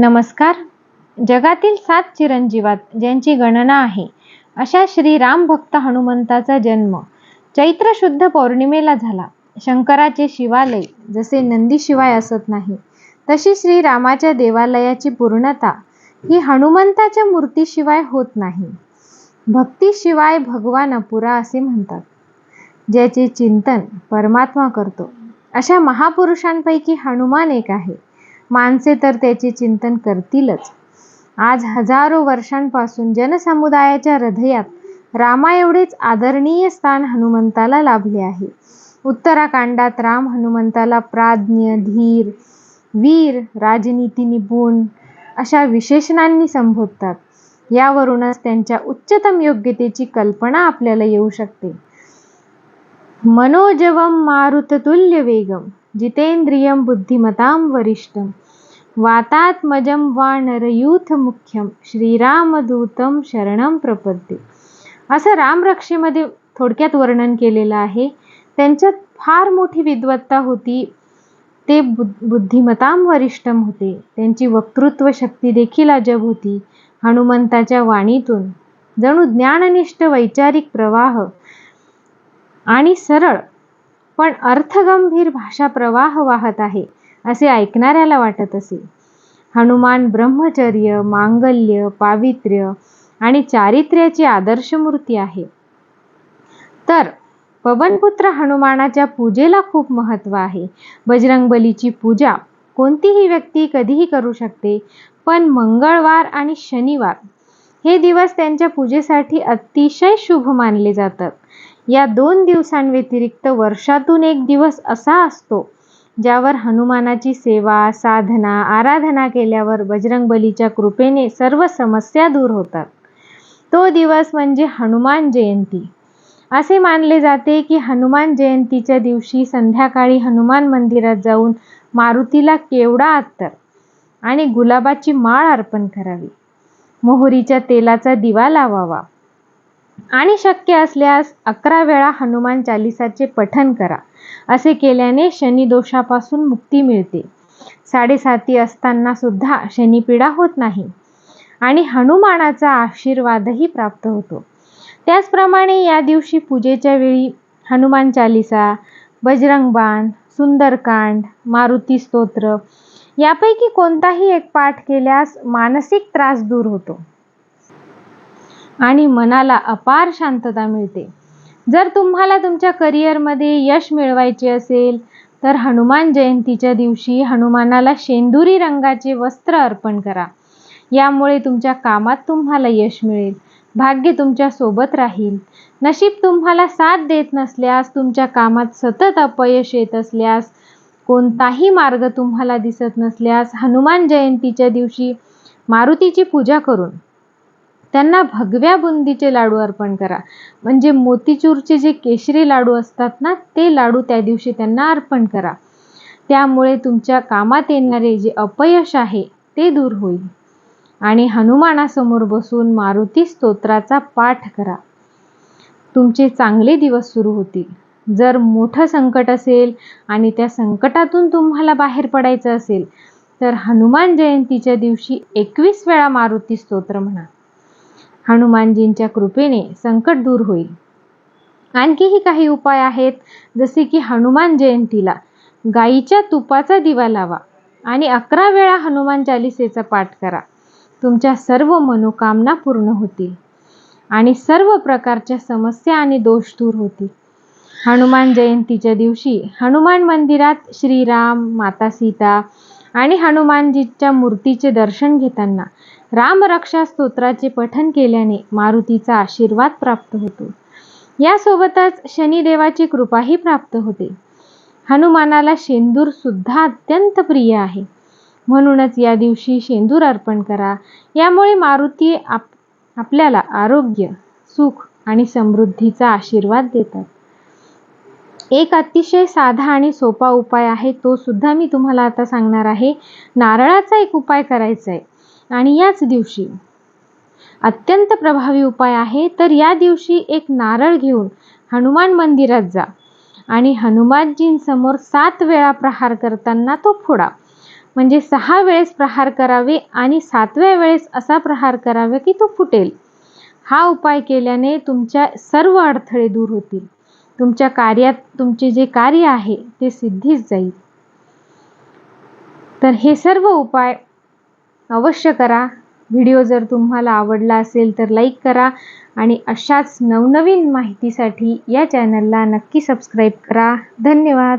नमस्कार. जगातील सात चिरंजीवात ज्यांची गणना आहे अशा श्री राम भक्त हनुमंताचा जन्म चैत्र शुद्ध पौर्णिमेला झाला. शंकराचे शिवालय जसे नंदीशिवाय असत नाही तशी श्री रामाच्या देवालयाची पूर्णता ही हनुमंताच्या मूर्तीशिवाय होत नाही. भक्तीशिवाय भगवान अपुरा असे म्हणतात. ज्याचे चिंतन परमात्मा करतो अशा महापुरुषांपैकी हनुमान एक आहे. माणसे तर त्याचे चिंतन करतीलच. आज हजारो वर्षांपासून जनसमुदायाच्या हृदयात रामा एवढेच आदरणीय स्थान हनुमंताला लाभले आहे. उत्तराखंडात राम हनुमंताला प्राज्ञ धीर वीर राजनीती निपुण अशा विशेषणांनी संबोधतात. यावरूनच त्यांच्या उच्चतम योग्यतेची कल्पना आपल्याला येऊ शकते. मनोजवम मारुततुल्य वेगम जितेंद्रियं बुद्धिमतां वरिष्ठम वातात्मजं वा मुख्यम श्रीरामदूतं शरणं प्रपद्ये। असं रामरक्षेमध्ये थोडक्यात वर्णन केलेलं आहे. त्यांच्यात फार मोठी विद्वत्ता होती. ते बुद्धिमतां वरिष्ठम होते. त्यांची वक्तृत्व शक्ती देखील अजब होती. हनुमंताच्या वाणीतून. जणू ज्ञाननिष्ठ वैचारिक प्रवाह आणि सरळ पण अर्थगंभीर भाषा प्रवाह वाहत आहे असे ऐकणाऱ्याला वाटत असे. हनुमान ब्रह्मचर्य मांगल्य पावित्र्य आणि चारित्र्याची आदर्श मूर्ती आहे. तर पवनपुत्र हनुमानाच्या पूजेला खूप महत्त्व आहे. बजरंगबलीची पूजा कोणतीही व्यक्ती कधीही करू शकते पण मंगळवार आणि शनिवार हे दिवस त्यांच्या पूजेसाठी अतिशय शुभ मानले जातात. या दोन दिवसांव्यतिरिक्त वर्षातून एक दिवस असा असतो ज्यावर हनुमानाची सेवा साधना आराधना केल्यावर बजरंगबलीच्या कृपेने सर्व समस्या दूर होतात. तो दिवस म्हणजे हनुमान जयंती. असे मानले जाते की हनुमान जयंतीच्या दिवशी संध्याकाळी हनुमान मंदिरात जाऊन मारुतीला केवडा अत्तर आणि गुलाबाची माळ अर्पण करावी. मोहरीच्या तेलाचा दिवा लावावा. आणि शक्य असल्यास अकरा वेळा हनुमान चालिसाचे पठन करा. असे केल्याने शनिदोषापासून मुक्ती मिळते. साडेसाती असताना सुद्धा शनिपीडा होत नाही आणि हनुमानाचा आशीर्वादही प्राप्त होतो. त्याचप्रमाणे या दिवशी पूजेच्या वेळी हनुमान चालिसा बजरंगबाण सुंदरकांड मारुती स्तोत्र यापैकी कोणताही एक पाठ केल्यास मानसिक त्रास दूर होतो. आणि मनाला अपार शांतता मिळते. जर तुम्हाला तुमच्या करिअरमध्ये यश मिळवायचे असेल तर हनुमान जयंतीच्या दिवशी हनुमानाला शेंदुरी रंगाचे वस्त्र अर्पण करा. यामुळे तुमच्या कामात तुम्हाला यश मिळेल भाग्य तुमच्यासोबत राहील. नशीब तुम्हाला साथ देत नसल्यास तुमच्या कामात सतत अपयश येत असल्यास कोणताही मार्ग तुम्हाला दिसत नसल्यास हनुमान जयंतीच्या दिवशी मारुतीची पूजा करून त्यांना भगव्या बुंदीचे लाडू अर्पण करा. म्हणजे मोतीचूरचे जे केशरी लाडू असतात ना ते लाडू त्या दिवशी त्यांना अर्पण करा. त्यामुळे तुमच्या कामात येणारे जे अपयश आहे ते दूर होईल. आणि हनुमानासमोर बसून मारुती स्तोत्राचा पाठ करा. तुमचे चांगले दिवस सुरू होतील. जर मोठं संकट असेल आणि त्या संकटातून तुम्हाला बाहेर पडायचं असेल तर हनुमान जयंतीच्या दिवशी एकवीस वेळा मारुती स्तोत्र म्हणा. हनुमानजींच्या कृपेने संकट दूर होईल. आणखीही काही उपाय आहेत जसे की हनुमान जयंतीला गाईच्या तुपाचा दिवा लावा आणि अकरा वेळा हनुमान चालिसेचा पाठ करा. तुमच्या सर्व मनोकामना पूर्ण होतील आणि सर्व प्रकारच्या समस्या आणि दोष दूर होतील. हनुमान जयंतीच्या दिवशी हनुमान मंदिरात श्रीराम माता सीता आणि हनुमानजीच्या मूर्तीचे दर्शन घेताना रामरक्षा स्तोत्राचे पठन केल्याने मारुतीचा आशीर्वाद प्राप्त होतो. यासोबतच शनिदेवाची कृपाही प्राप्त होते. हनुमानाला शेंदूर सुद्धा अत्यंत प्रिय आहे. म्हणूनच या दिवशी शेंदूर अर्पण करा. यामुळे मारुती आप आपल्याला आरोग्य सुख आणि समृद्धीचा आशीर्वाद देतात. एक अतिशय साधा आणि सोपा उपाय आहे तो सुद्धा मी तुम्हाला आता सांगणार आहे. नारळाचा एक उपाय करायचा आहे आणि याच दिवशी. अत्यंत प्रभावी उपाय आहे तर या दिवशी एक नारळ घेऊन हनुमान मंदिरात जा. आणि हनुमानजींसमोर सात वेळा प्रहार करताना तो फोडा. म्हणजे सहा वेळेस प्रहार करावे आणि सातव्या वेळेस असा प्रहार करावा की तो फुटेल. हा उपाय केल्याने तुमच्या सर्व अडथळे दूर होतील. तुमच्या कार्यात तुमचे जे कार्य आहे ते सिद्धीच जाईल. तर हे सर्व उपाय अवश्य करा. व्हिडिओ जर तुम्हाला आवडला असेल तर लाईक करा आणि अशाच नवनवीन माहितीसाठी या चॅनलला नक्की सबस्क्राईब करा. धन्यवाद.